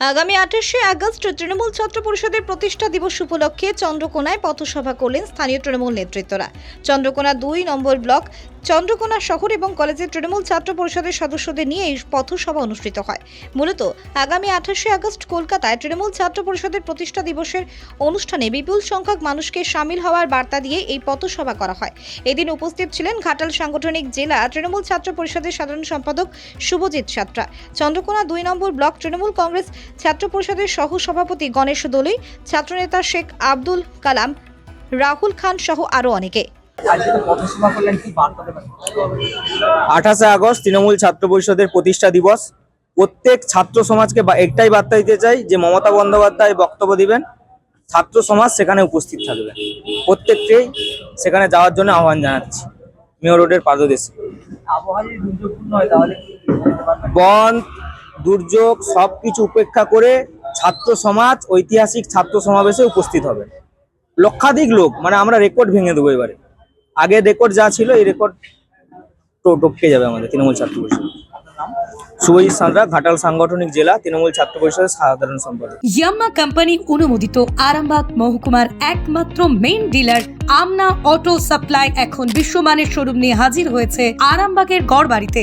আগামী আঠাশে আগস্ট তৃণমূল ছাত্র পরিষদের প্রতিষ্ঠা দিবস উপলক্ষে চন্দ্রকোনায় পথসভা করলেন স্থানীয় তৃণমূল নেতৃত্বরা। চন্দ্রকোনা দুই নম্বর ব্লক চন্দ্রকোনা শহর এবং কলেজের তৃণমূল ছাত্র পরিষদের সদস্যদের নিয়ে এই পথসভা অনুষ্ঠিত হয়। মূলত আগামী আঠাশে আগস্ট কলকাতায় তৃণমূল ছাত্র পরিষদের প্রতিষ্ঠা দিবসের অনুষ্ঠানে বিপুল সংখ্যক মানুষকে সামিল হওয়ার বার্তা দিয়ে এই পথসভা করা হয়। এদিন উপস্থিত ছিলেন ঘাটাল সাংগঠনিক জেলা তৃণমূল ছাত্র পরিষদের সাধারণ সম্পাদক শুভজিৎ সাত্রা। চন্দ্রকোনা দুই নম্বর ব্লক তৃণমূল কংগ্রেস ছাত্র পরিষদের সহ সভাপতি গণেশ দোলই, ছাত্রনেতা শেখ আব্দুল কালাম, রাহুল খান সহ আরও অনেকে। আঠাশে আগস্ট তৃণমূল ছাত্র পরিষদের প্রতিষ্ঠা দিবস। প্রত্যেক ছাত্র সমাজকে বা- একটাই বার্তা দিতে চাই যে মমতা বন্দ্যোপাধ্যায় বক্তব্য দিবেন। ছাত্র সমাজ সেখানে উপস্থিত থাকবে। প্রত্যেককেই সেখানে যাওয়ার জন্য আহ্বান জানাচ্ছি। মেয়র রোডের পাদদেশে। বন দুর্যোগ সব কিছু উপেক্ষা করে ছাত্র সমাজ ঐতিহাসিক ছাত্র সমাবেশে উপস্থিত হবে। লক্ষাধিক লোক মানে আমরা রেকর্ড ভেঙে দেবো এবারে। আগে রেকর্ড যা ছিল, এই রেকর্ড টপকে যাবে আমাদের তৃণমূল ছাত্র পরিষদ। শুভজিৎ সান্দ্রা, ঘাটাল সাংগঠনিক জেলা, তৃণমূল ছাত্র পরিষদের সাধারণ সম্পাদক। ইয়াম্মা কোম্পানি অনুমোদিত, আরামবাগ মহকুমার একমাত্র main dealer Amna auto supply এখন বিশ্বমানের শোরুম নিয়ে হাজির হয়েছে আরামবাগের গড় বাড়িতে